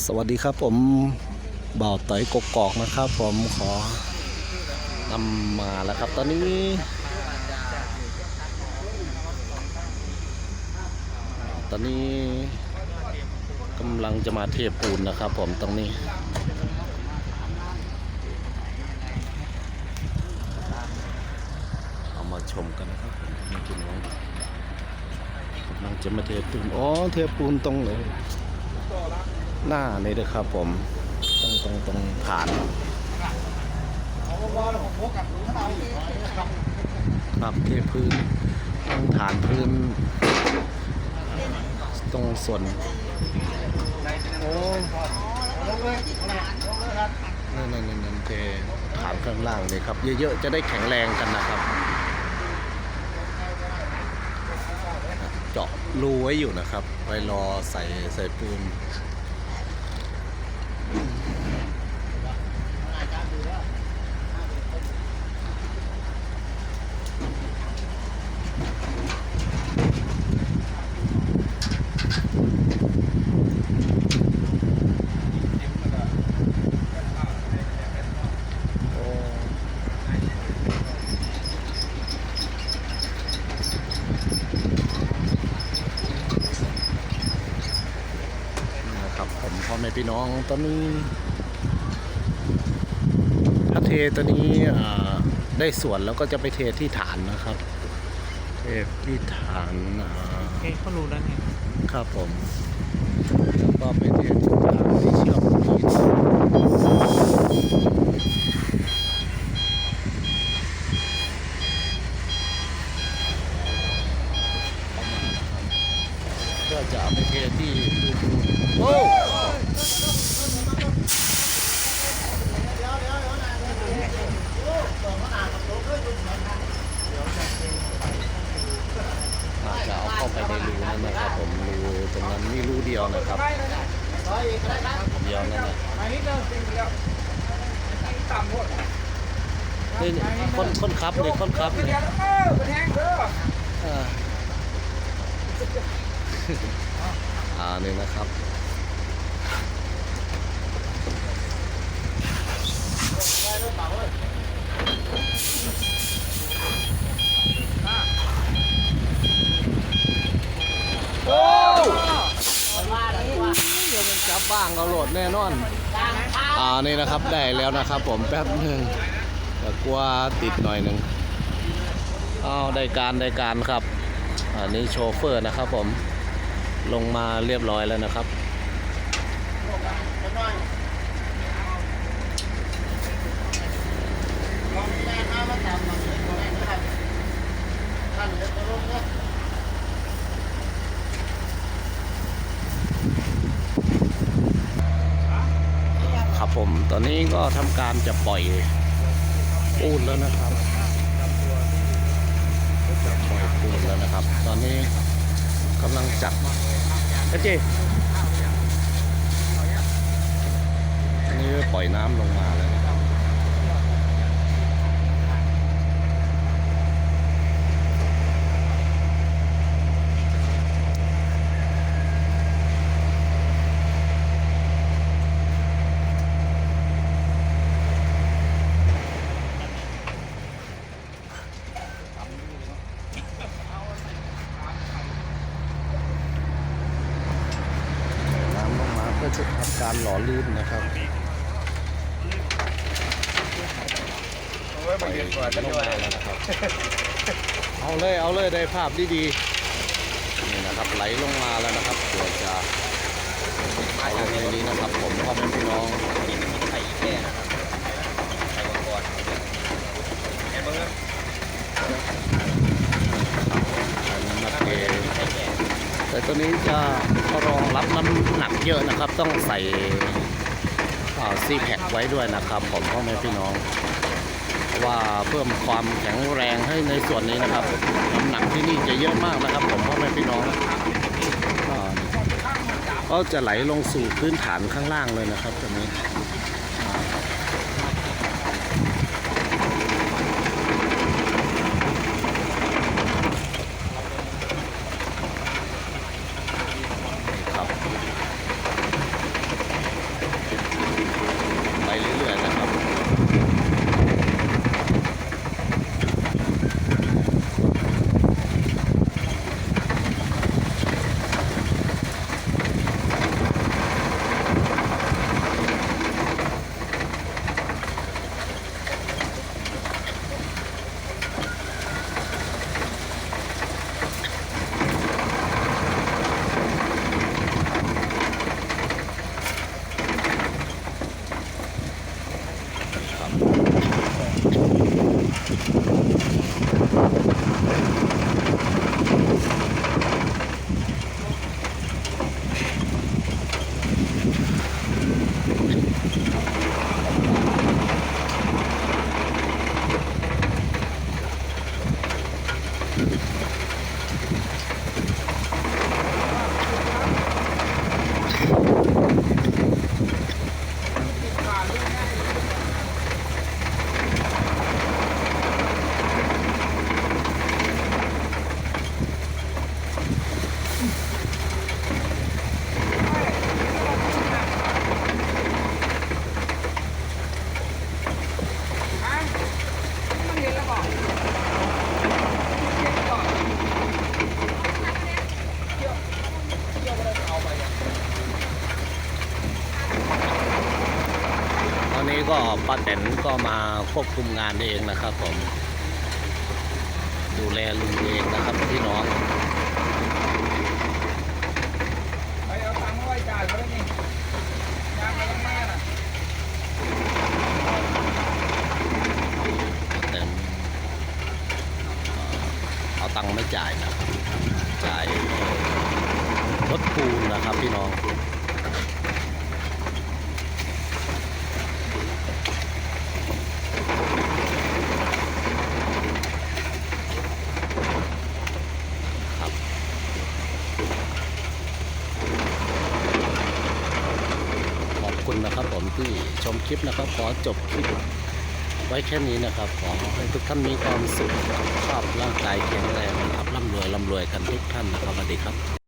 สวัสดีครับผมบ่าวต่อยกกอกนะครับ ผมขอนำมาแล้วครับ ตอนนี้ตอนนี้กำลังจะมาเทปูนนะครับ ผมตรงนี้เอามาชมกันนะครับผมนี่คือน้องกำลังจะมาเทปูนอ๋อเทปูนตรงไหน หน้านี่เลยครับผมตรงตรงตรงฐานครับเทพื้นตรงฐานพื้น ตรงส่วนโอ้นั่นนั่นนั่นนั่นเทฐานข้างล่างเลยครับ เยอะๆ จะได้แข็งแรงกันนะครับ เจาะรูไว้อยู่นะครับ ไว้รอใส่ใส่ปูน โอ้นี่นะครับผม พ่อแม่พี่น้องตอนนี้ถ้าเทตัวนี้อ่าได้ส่วนแล้วก็จะไปเทที่ฐานนะครับ เทที่ฐานอ่าเอ๊ะเขารู้แล้วไงครับผมแล้วก็ไปเทที่ฐานที่เชื่อมที่เพื่อจะเอาไปเทที่โอ้อาจจะเอาเข้าไปในรูนั่นนะครับผมรูตรงนั้นมีรูเดียวนะครับเดียวนั่นแหละไปนิดเดียวจริงแล้วต่ำหมดนี่นี่คนคนขับเลยคนขับเลยเดี๋ยวเออเป็นแห้งเด้ออ่าอ่านี่นะครับ โอ้เดี๋ยวมันจับบ้างเอาโหลดแน่นอน อ่านี่นะครับได้แล้วนะครับ ผมแป๊บหนึ่งแต่กลัวติดหน่อยหนึ่งอ้าวได้การได้การครับ อันนี้โชเฟอร์นะครับผมลงมาเรียบร้อยแล้วนะครับ ผม ตอนนี้ก็ทำการจะปล่อยปูนแล้วนะครับจะปล่อยปูนแล้วนะครับ ตอนนี้กำลังจัดเอเจอันนี้ปล่อยน้ำลงมาแล้วนะครับน้ำลงมาเพื่อ จะทำการหล่อลื่นนะครับโอ้ยมันเย็นกว่าจะลงด้วยมาแล้วนะครับ เอาเลยเอาเลยได้ภาพดีๆนี่นะครับไหลลงมาแล้วนะครับเพื่อจะเอาลงในนี้นะครับ ผมพ่อแม่พี่น้องไข่แก่นะครับไข่มังกรไอ้เบิ้ง อันนี้มาเทแตัวนี้จะรองรับน้ำหนักเยอะนะครับ ต้องใส่ซีแพคไว้ด้วยนะครับ ผมพ่อแม่พี่น้อง ว่าเพิ่มความแข็งแรงให้ในส่วนนี้นะครับน้ำหนักที่นี่จะเยอะมากนะครับ ผมพ่อแม่พี่น้องก็จะไหลลงสู่พื้นฐานข้างล่างเลยนะครับตรงนี้ ก็ป้าแตนก็มาควบคุมงานเองนะครับผม ดูแลลุงเองนะครับพี่น้องไปเอาตังค์มาไว้จ่ายเขาได้นี่ยางไปตรงหน้าน่ะเต็มเอาตังค์ไม่จ่ายนะครับจ่ายรถปูนนะครับพี่น้อง ครับ ขอบ คุณนะครับผมที่ชมคลิปนะครับ ขอจบคลิปไว้แค่นี้นะครับ ขอให้ทุกท่านมีความสุขสุขภาพร่างกายแข็งแรงนะครับร่ำรวยร่ำรวยกันทุกท่านนะครับสวัสดีครับ